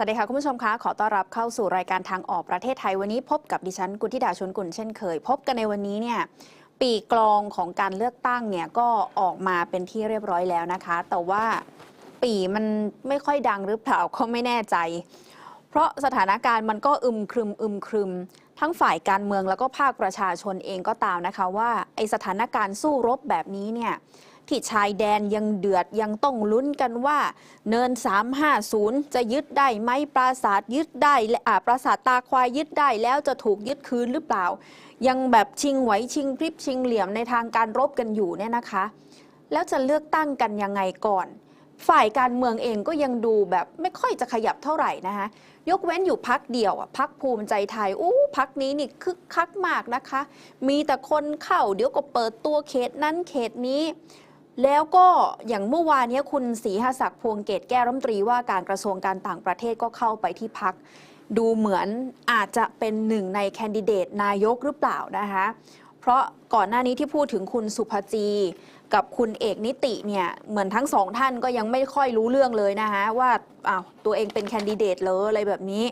สวัสดีค่ะ คุณผู้ชมคะขอต้อนรับเข้าสู่รายการทางออกประเทศไทยวันนี้พบกับดิฉันกุลธิดาชวนกุลเช่นเคย พบกันในวันนี้เนี่ยปีกลองของการเลือกตั้งเนี่ยก็ออกมาเป็นที่เรียบร้อยแล้วนะคะ แต่ว่าปีมันไม่ค่อยดังหรือเปล่าก็ไม่แน่ใจ เพราะสถานการณ์มันก็อึมครึมอึมครึม ทั้งฝ่ายการเมืองแล้วก็ภาคประชาชนเองก็ตามนะคะว่าไอสถานการณ์สู้รบแบบนี้เนี่ย ที่ชายแดนยังเดือดยังต้องลุ้นกันว่า เนิน 350 จะยึดได้ไหมปราสาทยึดได้และอาปราสาทตาควายยึดได้แล้วจะถูกยึดคืนหรือเปล่า ยังแบบชิงไหวชิงพริบชิงเหลี่ยมในทางการรบกันอยู่เนี่ยนะคะ แล้วจะเลือกตั้งกันยังไงก่อนฝ่ายการเมืองเองก็ยังดูแบบไม่ค่อยจะขยับเท่าไหร่นะคะยกเว้นอยู่พักเดียวอะพักภูมิใจไทยอู้พักนี้นี่คึกคักมากนะคะ มีแต่คนเข้าเดี๋ยวก็เปิดตัวเขตนั้นเขตนี้ แล้วก็อย่างเมื่อวานนี้คุณศรีหศักดิ์พวงเกตแก้รัฐมนตรีว่าการกระทรวงการต่างประเทศก็เข้าไปที่พัก ดูเหมือนอาจจะเป็นหนึ่งในแคนดิเดตนายกหรือเปล่านะคะ เพราะก่อนหน้านี้ที่พูดถึงคุณสุภจี กับคุณเอกนิติเนี่ยเหมือนทั้งสองท่านก็ยังไม่ค่อยรู้เรื่องเลยนะคะว่าอ้าวตัวเองเป็นแคนดิเดตเลยอะไรแบบนี้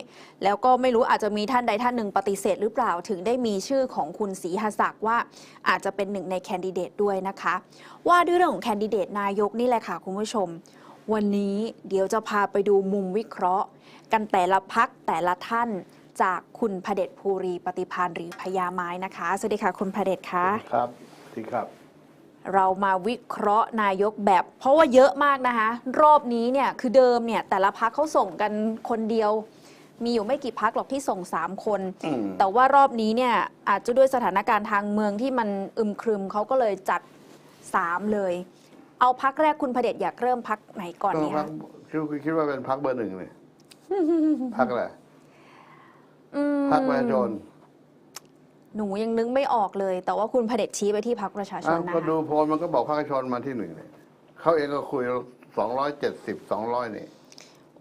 แล้วก็ไม่รู้อาจจะมีท่านใดท่านหนึ่งปฏิเสธหรือเปล่าถึงได้มีชื่อของคุณศรีหศักดิ์ว่าอาจจะเป็นหนึ่งในแคนดิเดตด้วยนะคะ ว่าด้วยเรื่องของแคนดิเดตนายกนี่แหละค่ะคุณผู้ชม วันนี้เดี๋ยวจะพาไปดูมุมวิเคราะห์ กันแต่ละพักแต่ละท่านจากคุณพเดชภูรีปฏิพานหรือพญาไม้นะคะสวัสดีค่ะคุณพเดชคะครับที่ครับ เรามาวิเคราะห์นายกแบบ เพราะว่าเยอะมากนะคะ รอบนี้เนี่ยคือเดิมเนี่ยแต่ละพักเขาส่งกันคนเดียว มีอยู่ไม่กี่พักหรอกที่ส่ง 3 คนอืมแต่ว่ารอบนี้เนี่ยอาจจะด้วยสถานการณ์ทางเมืองที่มันอึมครึมเขาก็เลยจัด 3 เลย เอาพักแรกคุณพเดชอยากเริ่มพักไหนก่อนก็ดีพัคะกคิดคิดว่าเป็นพักเบอร์หนึ่งเลยพักอะไรอืมพักประชาชน หนูยังนึกไม่ออกเลย แต่ว่าคุณพเดชชี้ไปที่พักประชาชอ้านวนะก็ดูคะโพลมันก็บอกพักประชาชนมาที่หนึ่งเลยเขาเองก็คุยสองร้อยเจ็ดสิบสองร้อยนี่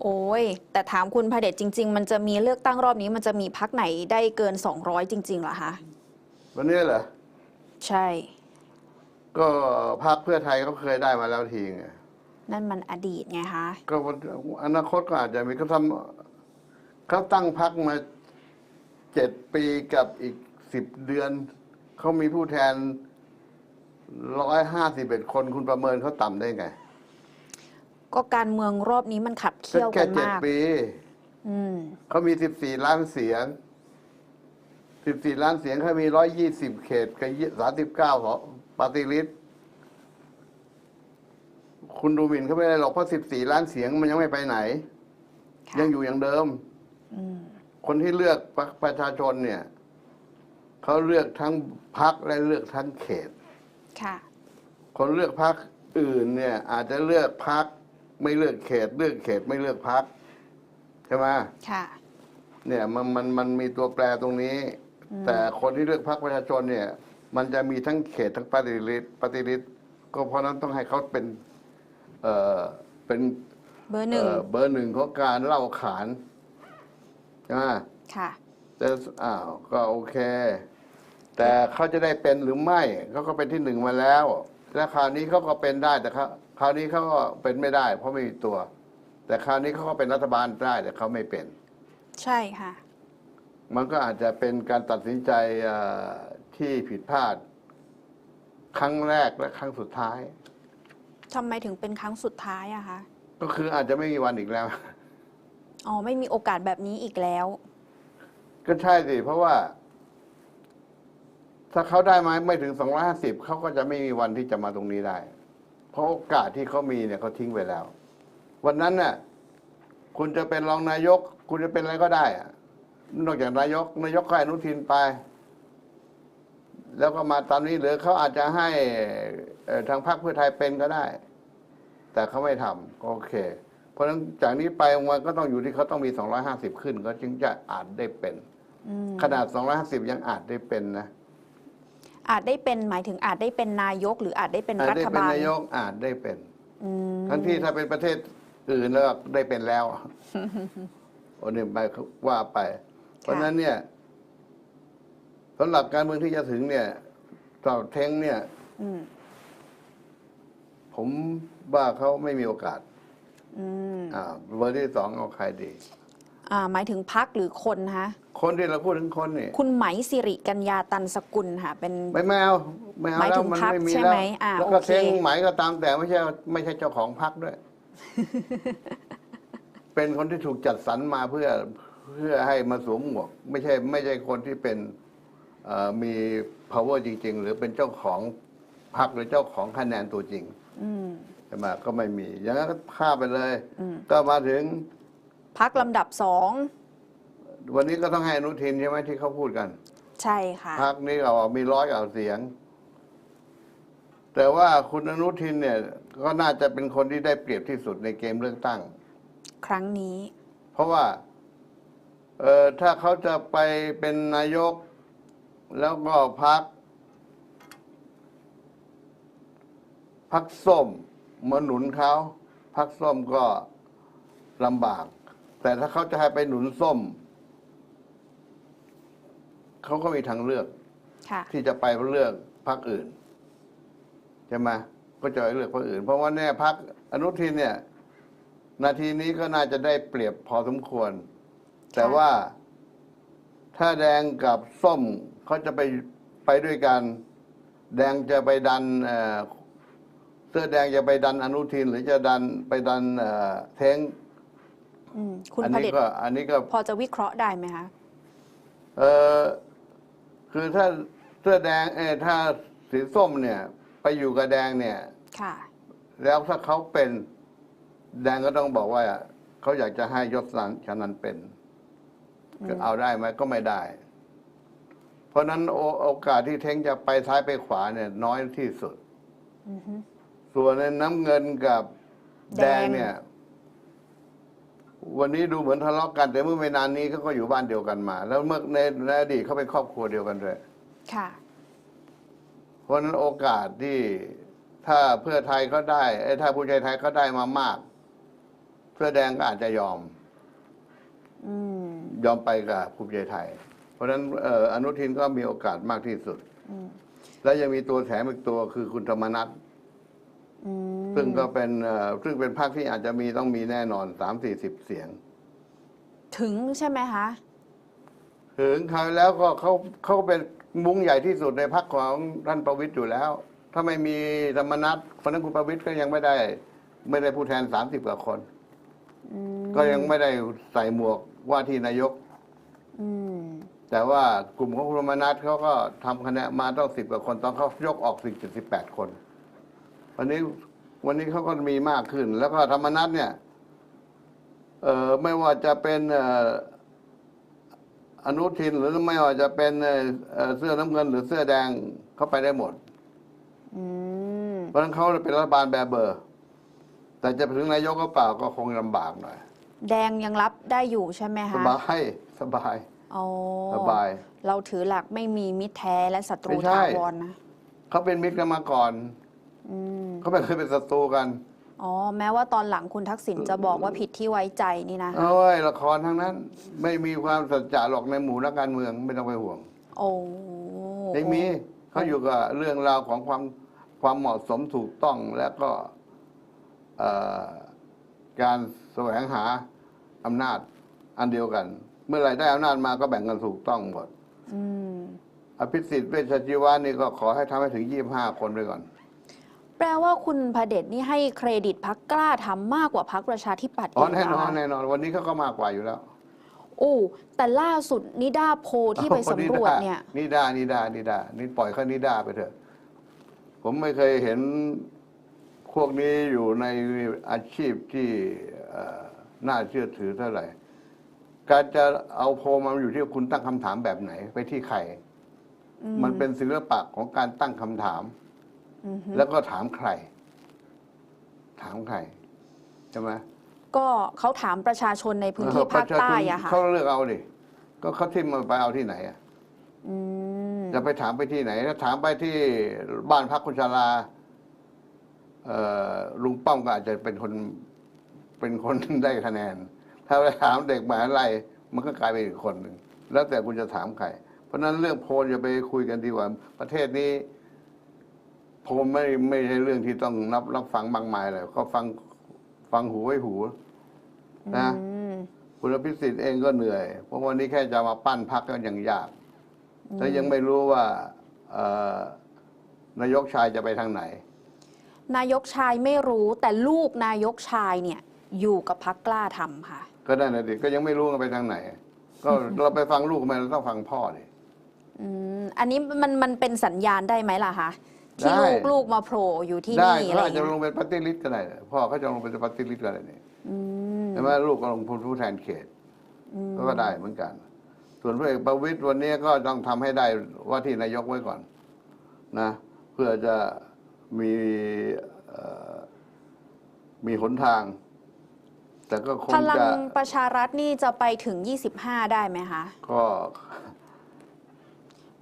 โอ้ย แต่ถามคุณพเดชจริง ๆ มันจะมีเลือกตั้งรอบนี้ มันจะมีพักไหนได้เกิน 200 จริงๆเหรอคะวันนี้เหรอใช่ ก็พักเพื่อไทยเขาเคยได้มาแล้วทีไงนั่นมันอดีตไงคะก็วันอนาคตก็อาจจะมีเขาทำเขาตั้งพักมาเจ็ดปีกับอีก สิบเดือน เขามีผู้แทนร้อยห้าสิบเอ็ดคนคุณประเมินเขาต่ำได้ไง ก็การเมืองรอบนี้มันขับเคี่ยวแค่กันเจ็ดมากปี อืม เขามีสิบสี่ล้านเสียง สิบสี่ล้านเสียงเขามีร้อยยี่สิบเขตกับสามสิบเก้าปฏิริษคุณดูหมิ่นเขาไม่ได้หรอกเพราะสิบสี่ล้านเสียงมันยังไม่ไปไหน ค่ะ ยังอยู่อย่างเดิมอืมคนที่เลือกพรรคประชาชนเนี่ย เขาเลือกทั้งพักและเลือกทั้งเขต ค่ะ คนเลือกพักอื่นเนี่ย อาจจะเลือกพักไม่เลือกเขต เลือกเขตไม่เลือกพักใช่ไหมค่ะ เนี่ยมันมันมันมีตัวแปรตรงนี้อืมแต่คนที่เลือกพรรคประชาชนเนี่ย มันจะมีทั้งเขตทั้งปฏิริษีปฏิริษีก็เพราะนั้นต้องให้เขาเป็น เอ่อเป็นเบอร์หนึ่งเอ่อเบอร์หนึ่งของการเล่าขานใช่ไหมค่ะแต่อ้าวก็โอเค แต่เขาจะได้เป็นหรือไม่เขาก็เป็นที่หนึ่งมาแล้ว และคราวนี้เขาก็เป็นได้แต่เขาคราวนี้เขาก็เป็นไม่ได้ เพราะไม่มีตัว แต่คราวนี้เขาก็เป็นรัฐบาลได้แต่เขาไม่เป็น ใช่ค่ะ มันก็อาจจะเป็นการตัดสินใจเอ่อที่ผิดพลาด ครั้งแรกและครั้งสุดท้ายทำไมถึงเป็นครั้งสุดท้ายอะคะก็คืออาจจะไม่มีวันอีกแล้ว อ๋อ ไม่มีโอกาสแบบนี้อีกแล้ว ก็ใช่สิเพราะว่า ถ้าเขาได้มาไม่ถึง 250 เขาก็จะไม่มีวันที่จะมาตรงนี้ได้ เพราะโอกาสที่เขามีเนี่ยเขาทิ้งไปแล้ว วันนั้นน่ะคุณจะเป็นรองนายก คุณจะเป็นอะไรก็ได้อะนอกจากนายก นายกก็ให้อนุทินไป แล้วก็มาตอนนี้หรือเขาอาจจะให้เอ่อทางพรรคเพื่อไทยเป็นก็ได้ แต่เขาไม่ทำก็โอเค เพราะฉะนั้นจากนี้ไปมันก็ต้องอยู่ที่เขาต้องมี 250 ขึ้น ก็จึงจะอาจได้เป็นอืมขนาด 250 ยังอาจได้เป็นนะ อาจได้เป็นหมายถึงอาจได้เป็นนายก หรืออาจได้เป็นอาจรัได้ฐเป็นบาลนายกอาจได้เป็น อืมทั้งที่ถ้าเป็นประเทศอื่นแล้วได้เป็นแล้ว โอ้เนี่ยไปว่าไป เพราะฉะนั้นเนี่ยสำหรับการเมืองที่จะถึงเนี่ยต่อเทงเนี่ย อืมผผมว่าเขาไม่มีโอกาส อืม อ่าเบอร์ที่สองเอาใครดี อ่าหมายถึงพักหรือคนคะคนที่เราพูดถึงคนนี่คุณไหมสิริกัญญาตันสกุลค่ะเป็น ไม่ไม่เอาไม่เอาหมายแล้ถึวงมันพรรคไม่มีใช่แล้วไหมอ่าแล้วก็โอเค เซ้งไหมก็ตามแต่ไม่ใช่ไม่ใช่เจ้าของพรรคด้วย เป็นคนที่ถูกจัดสรรมาเพื่อเพื่อให้มาสวมหมวก ไม่ใช่ ไม่ใช่คนที่เป็นเอ่อมี power จริง ๆ หรือเป็นเจ้าของพรรคหรือเจ้าของคะแนนตัวจริงอืม ใช่ไหมก็ไม่มี อย่างนั้นก็ข้ามไปเลยอืมก็มาถึง พักลำดับสองวันนี้ก็ต้องให้อนุทินใช่ไหมที่เขาพูดกันใช่ค่ะ พักนี้เรามีร้อยกว่าเสียง แต่ว่าคุณอนุทินเนี่ย ก็น่าจะเป็นคนที่ได้เปรียบที่สุดในเกมเลือกตั้ง ครั้งนี้ เพราะว่า เออถ้าเขาจะไปเป็นนายก แล้วก็พักพักส้มมาหนุนเขาพักส้มก็ลำบาก แต่ถ้าเขาจะให้ไปหนุนส้ม เขาก็มีทางเลือก ค่ะ ที่จะไปเลือกพรรคอื่นใช่ไหมก็จะไปเลือกพรรคอื่น เพราะว่าแน่พรรคอนุทินเนี่ย นาทีนี้ก็น่าจะได้เปรียบพอสมควร แต่ว่าถ้าแดงกับส้มเขาจะไปไปด้วยกัน แดงจะไปดันเอ่อเสื้อแดงจะไปดันอนุทิน หรือจะดันไปดันเอ่อเท้ง อืมคุณอัพนี้เด็จก็อันนี้ก็พอจะวิเคราะห์ได้ไหมคะ เออคือถ้าเสื้อแดงเออถ้าสีส้มเนี่ย ไปอยู่กับแดงเนี่ย ค่ะ แล้วถ้าเขาเป็นแดงก็ต้องบอกว่าเขาอยากจะให้ยศนันชนันเป็นอืมจะเอาได้ไหมก็ไม่ได้ เพราะฉะนั้นโอโอกาสที่เท้งจะไปซ้ายไปขวาเนี่ย น้อยที่สุด อือฮึ ส่วนในน้ำเงินกับแดแดงง เนี่ย วันนี้ดูเหมือนทะเลาะกัน แต่เมื่อไม่นานนี้เขาก็อยู่บ้านเดียวกันมา แล้วเมื่อในในอดีตเขาเป็นครอบครัวเดียวกันด้วยค่ะ เพราะฉะนั้นโอกาสที่ถ้าเพื่อไทยเขาได้เอ้ยถ้าภูมิใจไทยเขาได้มามาก เพื่อแดงก็อาจจะยอมอืมยอมไปกับภูมิใจไทย เพราะฉะนั้นเอ่ออนุทินก็มีโอกาสมากที่สุดอืมและยังมีตัวแถมอีกตัวคือคุณธรรมนัฐอืม ซึ่งก็เป็นเอ่อซึ่งเป็นพรรคที่อาจจะมีต้องมีแน่นอนสามสี่สิบเสียง ถึงใช่ไหมคะ ถึงคราวแล้วก็เขาเขาเป็นมุ้งใหญ่ที่สุดในพรรคของท่านประวิตยอยู่แล้ว ถ้าไม่มีธรรมนัฐเพราะฉะนั้นคุณประวิตยก็ยังไม่ได้ ไม่ได้ผู้แทนสามสิบกว่าคนอืมก็ยังไม่ได้ใส่หมวกว่าที่นายกอืมแต่ว่ากลุ่มของคุณธรรมนัฐเขาก็ทำคะแนนมาต้องสิบกว่าคนตอนเขายกออกสิบเจ็ดสิบแปดคน วันนี้วันนี้เขาก็มีมากขึ้น แล้วก็ธรรมนัฐเนี่ยเออไม่ว่าจะเป็นเอ่ออนุทินหรือไม่ว่าจะเป็นเอ่อเอ่อเสื้อน้ำเงิน หรือเสื้อแดงเขาไปได้หมดอืมเพราะฉะนั้นเขาเป็นรัฐบาลแบบเบอร์ แต่จะไปถึงนายกก็เปล่าก็คงลำบากหน่อย แดงยังรับได้อยู่ใช่ไหมสคะบาย สบายโอ้สบาย เราถือหลักไม่มีมิตรแท้และศัตรูไม่ใช่ถาวรนะเขาเป็นมิตรกันมาก่อน อืมเขาไม่เคยเป็นศัตรูกันอ๋อ แม้ว่าตอนหลังคุณทักษิณจะบอกว่าผิดที่ไว้ใจนี่นะ โอ้ยละครทั้งนั้น ไม่มีความสัจจะหรอกในหมู่นักการเมืองไม่ต้องไปห่วงโอ้ไม่มีเขาอยู่กับเรื่องราวของความความเหมาะสมถูกต้องแล้วก็เอ่อการแสวงหาอำนาจอันเดียวกัน เมื่อไหรได้อำนาจมาก็แบ่งกันถูกต้องหมด อืม อภิสิทธิ์เวชชีวานี่ก็ขอให้ทำให้ถึงยี่บห้าคนไปก่อน แปลว่าคุณพเดชนี่ให้เครดิตพักกล้าทำมากกว่าพักประชาธิปัตย์อ๋ออีกแน่นอนะคะแน่นอนวันนี้เขาก็มากกว่าอยู่แล้วโอ้แต่ล่าสุดนิด้าโพลที่ไปสำรวจเนี่ยนิดานิดานิดานี่ปล่อยเขานิดาไปเถอะ ผมไม่เคยเห็นพวกนี้อยู่ในอาชีพที่เอ่อน่าเชื่อถือเท่าไหร่ การจะเอาโพลมาอยู่ที่คุณตั้งคำถามแบบไหน ไปที่ใคร อืมันเป็นศิลปะของการตั้งคำถามอือฮึ แล้วก็ถามใคร ถามใครใช่ไหมก็เขาถามประชาชนในพื้นที่ภาคใต้อะค่ะเขาเลือกเอาดิก็เขาทิมมาไปเอาที่ไหนอะอืมจะไปถามไปที่ไหนถ้าถามไปที่บ้านพักคุณชาลาเอ่อลุงป้อมก็อาจจะเป็นคนเป็นคนได้คะแนน ถ้าไปถามเด็กมหาลัยมันก็กลายเป็นอีกคนหนึ่งแล้วแต่คุณจะถามใคร เพราะฉะนั้นเรื่องโพลอย่าไปคุยกันดีกว่า ประเทศนี้ ถผมไม่ไม่ใช่เรื่องที่ต้องรับรับฟังมากมายเลยก็ฟังฟังหูไว้หู นะอืมคุณอภิสิทธิ์เองก็เหนื่อย เพราะวันนี้แค่จะมาปั้นพักก็ยังยากแล้วยังไม่รู้ว่าเอ่อนายกชายจะไปทางไหน นายกชายไม่รู้แต่ลูกนายกชายเนี่ย อยู่กับพักกล้าทำค่ะ ก็นั่นน่ะดิก็ยังไม่รู้กันไปทางไหน ก็เราไปฟังลูกทำไมเราต้องฟังพ่อดิอืมอันนี้มันมันเป็นสัญญาณได้ไหมล่ะคะ ที่ได้ ลูกลูกมาโผล่อยู่ที่ได้นี่อะไรเขาออาจย่างจะลเงี้ยงเป็นปฏิริษีก็ได้พ่อเขาจะลงเป็นปฏิริษีก็ได้นี่อืม ใช่ไหมลูกก็ลงเป็นผู้แทนเขตอืมก็ได้เหมือนกัน ส่วนพลเอกประวิตยวันนี้ก็ต้องทำให้ได้ว่าที่นายกไว้ก่อน นะ เพื่อจะมีเอ่อมีหนทาง แต่ก็คงพลังจะประชารัฐนี่จะไปถึง 25 ได้ไหมคะ ก็เพ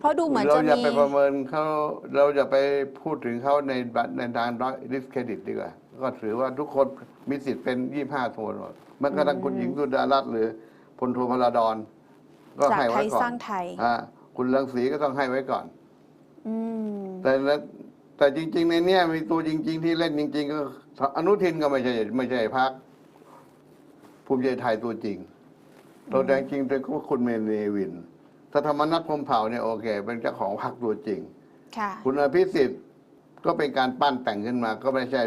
ราะดูเหมือนเราจะอย่ามี ไปประเมินเขาเราจะไปพูดถึงเขาในบัตรในทางดิสเครดิตดีกว่า ก็ถือว่าทุกคนมีสิทธิ์เป็นยี่ห้าโทนหมดแม้กระทั่งคุณหญิงสุดารัตน์หรือพลโทพลาดอนก็จากให้ไทไว้ยก่อสร้านงไทย อ่าคุณเลืองศรีก็ต้องให้ไว้ก่อน อืม แต่ละแต่จริง ๆ ในเนี้ยมีตัวจริง ๆ ที่เล่นจริง ๆ ก็อนุทินก็ไม่ใช่ไม่ใช่พักภูมิใจไทยตัวจริงตัวแดงจริงเป็นคุณเมเนวิน ถ้าธรรมนัฐพรหมเผ่าเนี่ยโอเค เป็นเจ้าของพรรคตัวจริง ค่ะ คุณอภิสิทธิ์ก็เป็นการปั้นแต่งขึ้นมา ก็ไม่ใช่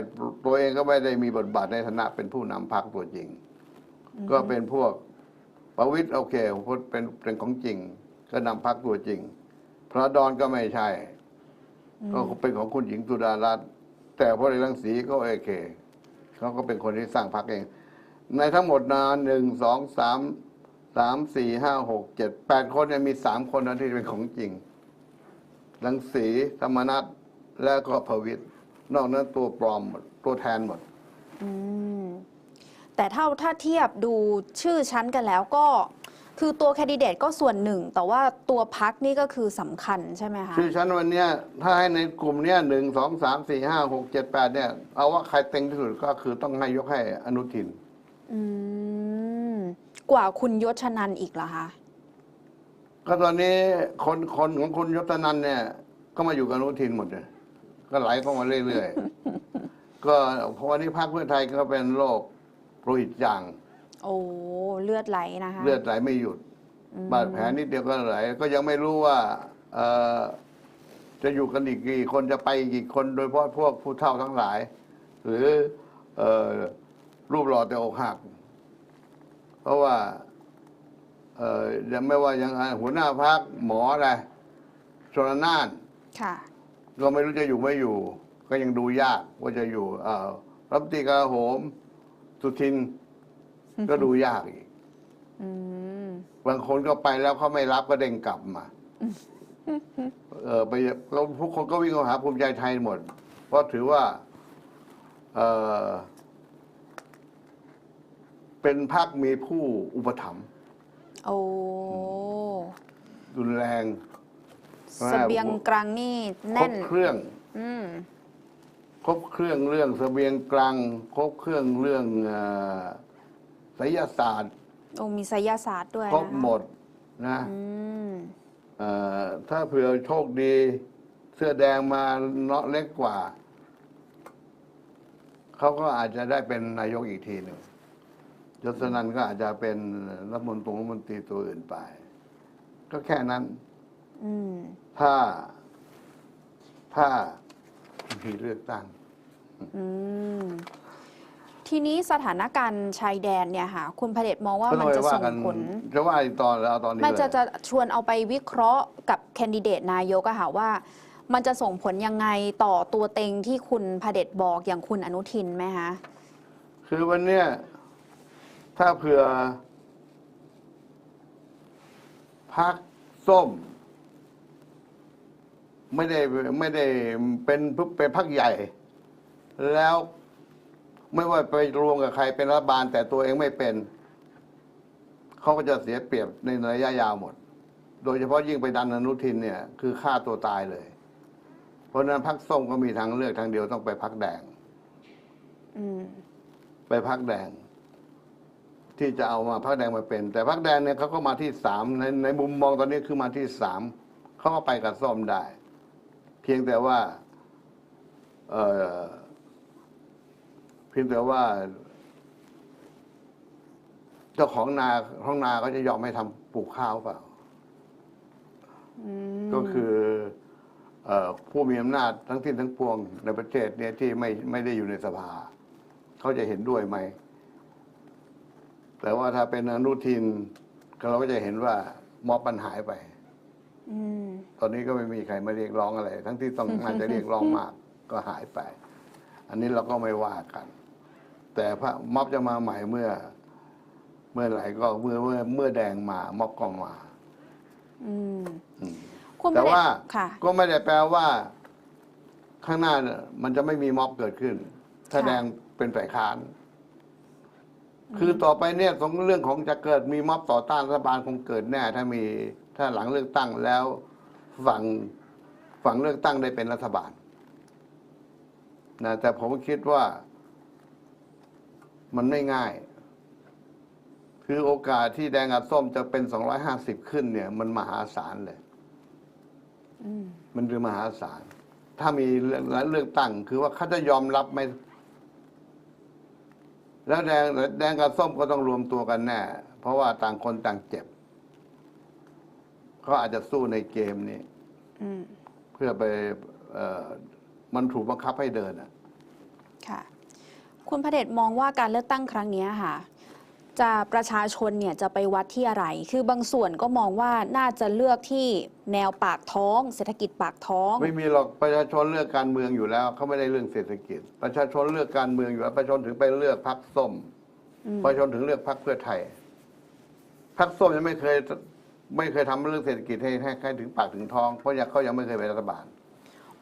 ตัวเองก็ไม่ได้มีบทบาทในฐานะเป็นผู้นำพรรคตัวจริง ก็เป็นพวกประวิตรโอเคพูดเป็นเป็นของจริง ก็นำพรรคตัวจริง พระดอนก็ไม่ใช่ ก็เป็นของคุณหญิงสุดารัตน์แต่พลเอกรังสีก็โอเคเขาก็เป็นคนที่สร้างพรรคเอง ในทั้งหมดนาหนึ่งสองสาม สามสี่ห้าหกเจ็ดแปดคนเนี่ยมีสามคนนั้นที่เป็นของจริงรังสีธรรมนัฐแล้วก็พวิตรนอกนั้นตัวปลอมหมดตัวแทนหมดอืมแต่ถ้าถ้าเทียบดูชื่อชั้นกันแล้วก็ คือตัวแคนดิเดตก็ส่วนหนึ่ง แต่ว่าตัวพักนี่ก็คือสำคัญใช่ไหมคะชื่อฉันวันเนี้ยถ้าให้ในกลุ่มเนี้ยหนึ่งสองสามสี่ห้าหกเจ็ดแปดเนี่ย เอาว่าใครเต็งที่สุดก็คือต้องให้ยกให้อนุทิน อืม กว่าคุณยศชนันอีกเหรอคะ ก็ตอนนี้คนคนของคุณยศนันท์เนี่ย ก็มาอยู่กับอนุทินหมดเลยก็ไหลเข้ามาเรื่อยๆ ก็เพราะวันนี้พรรคเพื่อไทยก็เป็นโรคโรหิตจาง โอ้เลือดไหลนะคะ เลือดไหลไม่หยุดอืมบาดแผลนิดเดียวก็ไหล ก็ยังไม่รู้ว่าเอ่อจะอยู่กันอีกกี่คนจะไปอีกกี่คนโดยเฉพาะพวกผู้เฒ่าทั้งหลาย หรือเอ่อรูปหล่อแต่อกหักเพ ราะว่า เอ่อยังไม่ว่ายังไงหัวหน้าพักหมออะไรชนนานค่ะ ก็ไม่รู้จะอยู่ไม่อยู่ ก็ยังดูยากว่าจะอยู่ เอ่อรัฐมนตรีกลาโหม สุทิน ก็ดูยากอีกอืมบางคนก็ไปแล้วเขาไม่รับก็เด้งกลับมา เออไปแล้วทุกคนก็วิ่งเข้าหาภูมิใจไทยหมด เพราะถือว่า เออ เป็นพรรคมีผู้อุปถัมภ์โอ้รุนแรงเสบียงกลางนี่ครแน่บนเครื่องอืมครบเครื่องเรื่องเสบียงกลางครบเครื่องเรื่องเอ่อไสยศาสตร์โอ้มีไสยศาสตร์ด้วยครบนะคะหมดนะอืมเอ่อถ้าเผื่อโชคดี เสื้อแดงมาเนาะเล็กกว่า เขาก็อาจจะได้เป็นนายกอีกทีหนึ่ง ยศนันก็อาจจะเป็นรัฐมนตรีรัฐมนตรีตัวอื่นไป ก็แค่นั้นอืมถ้า ถ้ามีเลือกตั้งอืมทีนี้สถานการณ์ชายแดนเนี่ยค่ะ คุณพระเดชมองว่าก็ต้มัอนงไปจะว่าส่งกันผลจะว่าอีกตอนแล้วเอาตอนนี้มันจะเลยจะชวนเอาไปวิเคราะห์กับแคนดิเดตนายกอะค่ะว่า มันจะส่งผลยังไงต่อตัวเต็งที่คุณพระเดชบอกอย่างคุณอนุทินไหมคะคือวันเนี้ย ถ้าเผื่อพักส้ม ไม่ได้ไม่ได้เป็นเป็นพักใหญ่ แล้วไม่ว่าไปรวมกับใครเป็นรัฐบาล แต่ตัวเองไม่เป็น เขาก็จะเสียเปรียบในระยะยาวหมด โดยเฉพาะยิ่งไปดันอนุทินเนี่ย คือฆ่าตัวตายเลย เพราะฉะนั้นพักส้มก็มีทางเลือกทางเดียวต้องไปพักแดงอืมไปพักแดง ที่จะเอามาพักแดงมาเป็น แต่พักแดงเนี่ยเขาก็มาที่สามในในมุมมองตอนนี้คือมาที่สามเขาก็ไปกับส้มได้ เพียงแต่ว่าเอ่อเพียงแต่ว่า เจ้าของนาท้องนาเขาจะยอมให้ทำปลูกข้าวเปล่าอืมก็คือเอ่อผู้มีอำนาจทั้งสิ้นทั้งปวงในประเทศเนี่ยที่ไม่ไม่ได้อยู่ในสภา เขาจะเห็นด้วยไหม แต่ว่าถ้าเป็นอนุทินเราก็จะเห็นว่าม็อบมันหายไปอืมตอนนี้ก็ไม่มีใครมาเรียกร้องอะไร ทั้งที่ต้องน่าจะเรียกร้องมากก็หายไป อันนี้เราก็ไม่ว่ากัน แต่พระม็อบจะมาใหม่เมื่อ เมื่อไหร่ก็เมื่อเมื่อเมื่อแดงมาม็อบก็มาอืมอืมคุณแต่ว่าค่ะก็ไม่ได้แปลว่า ข้างหน้าเนี่ยมันจะไม่มีม็อบเกิดขึ้น ถ้าค่ะแดงเป็นฝ่ายค้าน คือต่อไปเนี่ยสองเรื่องของจะเกิดมีม็อบต่อต้านรัฐบาลคงเกิดแน่ ถ้ามีถ้าหลังเลือกตั้งแล้วฝั่งฝั่งเลือกตั้งได้เป็นรัฐบาลนะแต่ผมคิดว่ามันไม่ง่าย คือโอกาสที่แดงกับส้มจะเป็น250ขึ้นเนี่ย มันมหาศาลเลยอืมมันคือมหาศาลถ้ามีเรื่องเลือกตั้ง คือว่าเขาจะยอมรับไหม แล้วแดงแดงกับส้มก็ต้องรวมตัวกันแน่ เพราะว่าต่างคนต่างเจ็บเขาอาจจะสู้ในเกมนี้อืมเพื่อไปเอ่อมันถูกบังคับให้เดินอะ ค่ะ คุณพระเดชมองว่าการเลือกตั้งครั้งเนี้ยค่ะ จะประชาชนเนี่ยจะไปวัดที่อะไร คือบางส่วนก็มองว่าน่าจะเลือกที่แนวปากท้อง เศรษฐกิจปากท้อง ไม่มีหรอกประชาชนเลือกการเมืองอยู่แล้วเขาไม่ได้เรื่องเศรษฐกิจ ประชาชนเลือกการเมืองอยู่แล้วประชาชนถึงไปเลือกพรรคส้มอืมประชาชนถึงเลือกพรรคเพื่อไทยพรรคส้มยังไม่เคยไม่เคยทำเรื่องเศรษฐกิจให้ให้ให้ถึงปากถึงท้อง เพราะยังเขายังไม่เคยเป็นรัฐบาล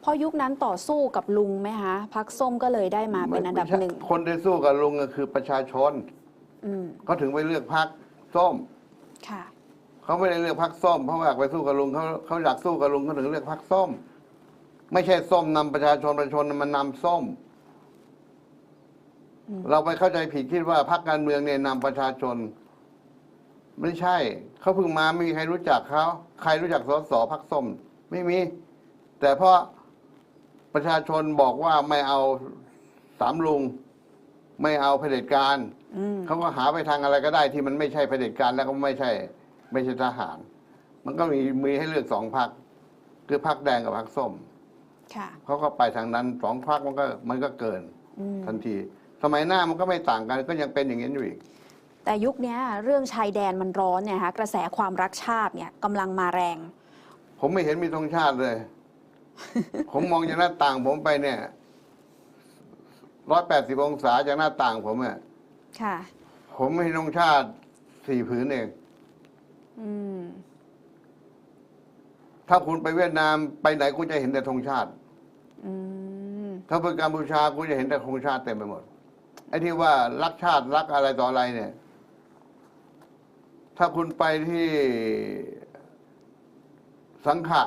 เพราะยุคนั้นต่อสู้กับลุงไหมคะพักส้มก็เลยได้มาเป็นอันดับไม่ใช่หนึ่งคนที่สู้กับลุงก็คือประชาชน อืมเขาถึงไปเลือกพรรคส้มค่ะ เขาไม่ได้เลือกพรรคส้มเพราะว่าอยากไปสู้กับลุงเขาเขาอยากสู้กับลุงเขาถึงเลือกพรรคส้ม ไม่ใช่ส้มนำประชาชนประชาชนมันนำส้ม อืม เราไปเข้าใจผิดคิดว่าพรรคการเมืองเนี่ยนำประชาชน ไม่ใช่ เขาเพิ่งมาไม่มีใครรู้จักเขาใครรู้จักสสพรรคส้ม ไม่มี แต่เพราะประชาชนบอกว่าไม่เอาสามลุง ไม่เอาเผด็จการอืม เขาก็หาไปทางอะไรก็ได้ที่มันไม่ใช่เผด็จการแล้วก็ไม่ใช่ ไม่ใช่ทหาร มันก็มีมีให้เลือกสองพรรคคือพรรคแดงกับพรรคส้มค่ะเขาก็ไปทางนั้นสองพรรคมันก็มันก็เกินอืมทันที สมัยหน้ามันก็ไม่ต่างกันก็ยังเป็นอย่างนี้อยู่อีกแต่ยุคเนี้ยเรื่องชายแดนมันร้อนเนี่ยคะกระแสความรักชาติเนี่ยกำลังมาแรง ผมไม่เห็นมีธงชาติเลย ผมมองจากหน้าต่างผมไปเนี่ยร้อยแปดสิบองศาจากหน้าต่างผมอะ ค่ะ ผมไม่เห็นธงชาติสี่ผืนเอง อืม ถ้าคุณไปเวียดนามไปไหนคุณจะเห็นแต่ธงชาติ อืม ถ้าไปกัมพูชากูจะเห็นแต่ธงชาติเต็มไปหมด ไอ้ที่ว่ารักชาติรักอะไรต่ออะไรเนี่ย ถ้าคุณไปที่สังขะ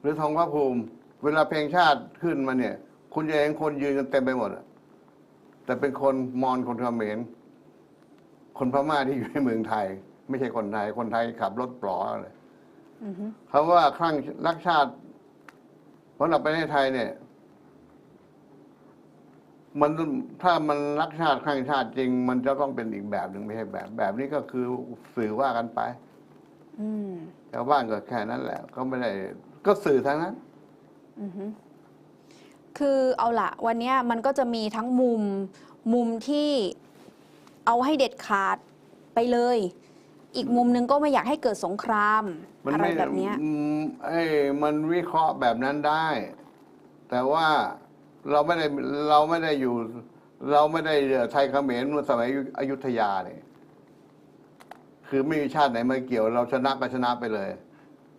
หรือทองพระภูมิ เวลาเพลงชาติขึ้นมาเนี่ย คุณจะเห็นคนยืนกันเต็มไปหมดอะ แต่เป็นคนมอญคนเขมรคนพม่าที่อยู่ในเมืองไทย ไม่ใช่คนไทย คนไทยขับรถปลอเลยอือฮึเขาว่าคลั่งรักชาติเพราะเราไปในไทยเนี่ย มันถ้ามันรักชาติคลั่งชาติจริง มันจะต้องเป็นอีกแบบหนึ่งไม่ใช่แบบ แบบนี้ก็คือสื่อว่ากันไปอืมชาวบ้านก็แค่นั้นแหละ ก็ไม่ได้ ก็สื่อทางนั้นอือฮึ คือเอาละวันนี้มันก็จะมีทั้งมุมมุมที่เอาให้เด็ดขาดไปเลย อีกมุมหนึงก็ไม่อยากให้เกิดสงครามมันอะไรไม่แบบเนี้ย อืมไอ้มันวิเคราะห์แบบนั้นได้ แต่ว่าเราไม่ได้เราไม่ได้อยู่ เราไม่ได้ไทยเขมรเมื่อสมัยอยุธยาเนี่ยคือไม่มีชาติไหนมาเกี่ยว เราชนะก็ชนะไปเลย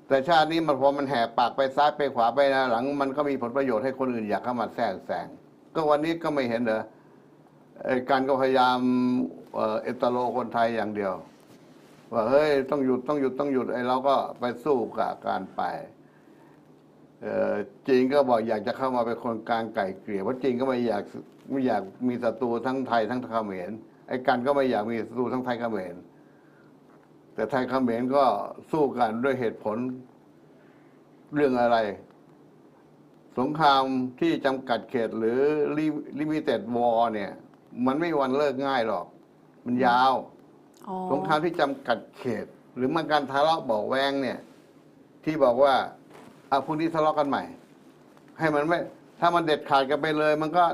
แต่ชาตินี้มันพอมันแหกปากไปซ้ายไปขวาไปนะหลัง มันก็มีผลประโยชน์ให้คนอื่นอยากเข้ามาแทรกแซงก็วันนี้ก็ไม่เห็นเหรอไอ้การก็พยายามเอตโลคนไทยอย่างเดียว ว่าเฮ้ยต้องหยุดต้องหยุดต้องหยุดไอ้เราก็ไปสู้กับการไปจีนก็บอกอยากจะเข้ามาเป็นคนกลางไก่เกลี่ยเพราะจีนก็ไม่อยากไม่อยากมีศัตรูทั้งไทยทั้งเขมรไอ้กันก็ไม่อยากมีศัตรูทั้งไทยเขมร แต่ไทยเขมรก็สู้กันด้วยเหตุผลเรื่องอะไร สงครามที่จำกัดเขตหรือลิมิเต็ดวอร์เนี่ย มันไม่มีวันเลิกง่ายหรอก มันยาวอ๋อสงครามที่จำกัดเขต หรือมันการทะเลาะเบาะแวงเนี่ย ที่บอกว่าเอาพรุ่งนี้ทะเลาะกันใหม่ ให้มันไม่ถ้ามันเด็ดขาดกันไปเลย มันก็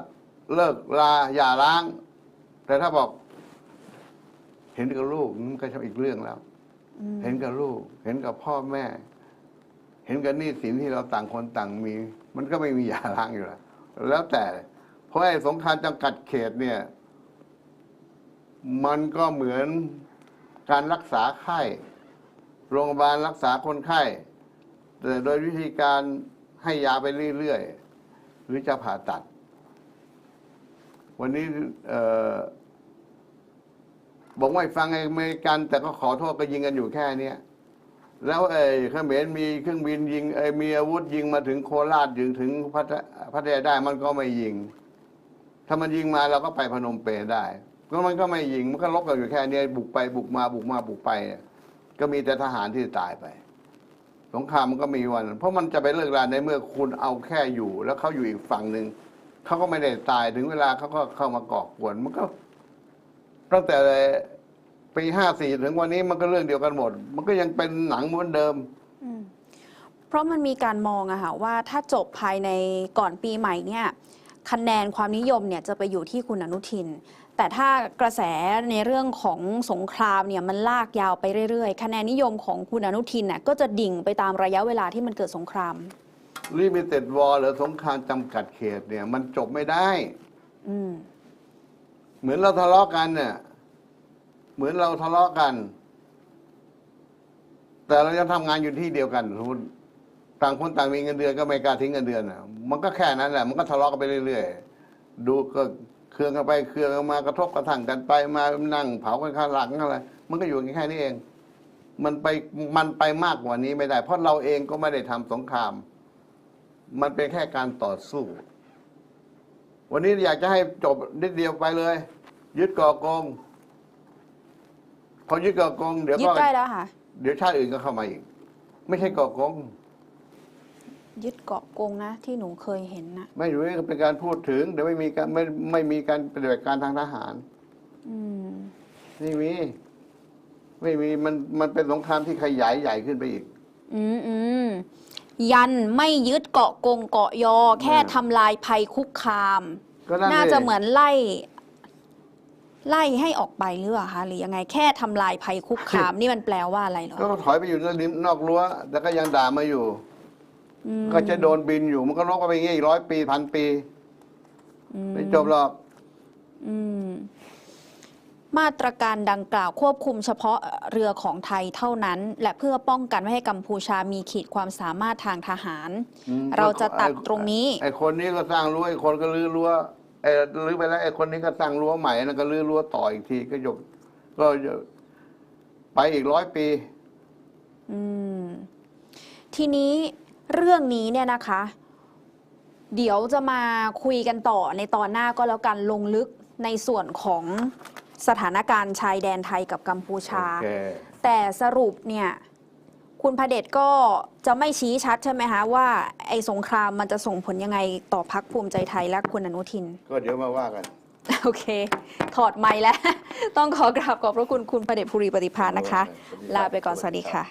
เลิกลาอย่าล้าง แต่ถ้าบอก เห็นกับลูกมันก็ใช่อีกเรื่องแล้วอืม เห็นกับลูก เห็นกับพ่อแม่ เห็นกับหนี้สินที่เราต่างคนต่างมี มันก็ไม่มีอย่าล้างอยู่แล้วแล้วแต่ เพราะไอ้สงครามจำกัดเขตเนี่ย มันก็เหมือนการรักษาไข้โรงพยาบาลรักษาคนไข้แต่โดยวิธีการให้ยาไปเรื่อยๆหรือจะผ่าตัด วันนี้เอ่อ บอกว่าฟังอเมริกัน แต่ก็ขอโทษก็ยิงกันอยู่แค่เนี้ยแล้วไอ้เขมรมีเครื่องบินยิงไอ้มีอาวุธยิงมาถึงโคราชยิงถึงพัทยาได้มันก็ไม่ยิง ถ้ามันยิงมาเราก็ไปพนมเปญได้ก็มันก็ไม่ยิงมันก็ลบกันอยู่แค่เนี้ยบุกไปบุกมาบุกมาบุกไป ก็มีแต่ทหารที่ตายไป สงครามมันก็มีวัน เพราะมันจะไปเลิกราในเมื่อคุณเอาแค่อยู่ แล้วเขาอยู่อีกฝั่งหนึ่งเขาก็ไม่ได้ตายถึงเวลาเขาก็เข้ามาก่อกวนมันก็ ตั้งแต่ปีห้าสี่ถึงวันนี้มันก็เรื่องเดียวกันหมด มันก็ยังเป็นหนังเหมือนเดิมอืมเพราะมันมีการมองอะค่ะว่าถ้าจบภายในก่อนปีใหม่เนี่ยคะแนนความนิยมเนี่ยจะไปอยู่ที่คุณอนุทิน แต่ถ้ากระแสในเรื่องของสงครามเนี่ยมันลากยาวไปเรื่อยๆ คะแนนนิยมของคุณอนุทินน่ะก็จะดิ่งไปตามระยะเวลาที่มันเกิดสงครามลิมิเต็ดวอลหรือสงครามจำกัดเขตเนี่ยมันจบไม่ได้ อืม เหมือนเราทะเลาะกันเนี่ย เหมือนเราทะเลาะกัน แต่เรายังทำงานอยู่ที่เดียวกันสมมติต่างคนต่างมีเงินเดือนก็ไม่กล้าทิ้งเงินเดือนอะ มันก็แค่นั้นแหละ มันก็ทะเลาะกันไปเรื่อยๆ ดูก็เครื่องกันไปเครื่องกันมากระทบกระทั่งกันไปมานั่งเผากันข้างหลังอะไร มันก็อยู่แค่นี้เอง มันไปมันไปมากกว่านี้ไม่ได้ เพราะเราเองก็ไม่ได้ทำสงคราม มันเป็นแค่การต่อสู้ วันนี้อยากจะให้จบนิดเดียวไปเลย ยึดก่อกงพอยึดก่อกงเดี๋ยวยึก็ดได้แล้วค่ะ เดี๋ยวชาติอื่นก็เข้ามาอีก ไม่ใช่ก่อกงยึดเกาะกงนะที่หนูเคยเห็นนะไม่รู้เป็นการพูดถึงเดี๋ยวไม่มีการไม่ไม่มีการปฏิบัติการทางทหารอืมไม่มี ไม่มีมันมันเป็นสงครามที่ขยายใหญ่ขึ้นไปอีก อืมอืม ยันไม่ยึดเกาะกงเกาะยอ แค่อืมทำลายภัยคุกคาม ก็นั่นน่าจะดิเหมือนไล่ ไล่ให้ออกไปหรือเปล่าคะหรือยังไงแค่ทำลายภัยคุกคาม นี่มันแปลว่าอะไรเหรอก็ถอยไปอยู่ริมนอกรั้วแต่ก็ยังด่ามาอยู่ อืมก็จะโดนบินอยู่มันก็ลบกันไปอย่างงี้อีกร้อยปีพันปี อืมไม่จบหรอก อืม มาตรการดังกล่าวควบคุมเฉพาะเรือของไทยเท่านั้น และเพื่อป้องกันไม่ให้กัมพูชามีขีดความสามารถทางทหาร อืมเราจะตัดตรงนี้ ไอ้คนนี้ก็สร้างรั้วไอ้คนก็รื้อรั้วไอ้รื้อไปแล้วไอ้คนนี้ก็สร้างรั้วใหม่นั่นก็รื้อรั้วต่ออีกทีก็ยกก็ไปอีกร้อยปี อืม ทีนี้เรื่องนี้เนี่ยนะคะ เดี๋ยวจะมาคุยกันต่อในตอนหน้าก็แล้วกันลงลึกในส่วนของ สถานการณ์ชายแดนไทยกับกัมพูชาโอเคแต่สรุปเนี่ยคุณพระเดชก็จะไม่ชี้ชัดใช่ไหมคะว่าไอ้สงครามมันจะส่งผลยังไงต่อพักภูมิใจไทยและคุณอนุทิน ก็เดี๋ยวมาว่ากัน โอเค ถอดไม้แล้ว ต้องขอกราบขอบพระคุณคุณพระเดชภูริปฏิภาณนะคะสวัสดีครับลาไปก่อน สวัสดีค่ะ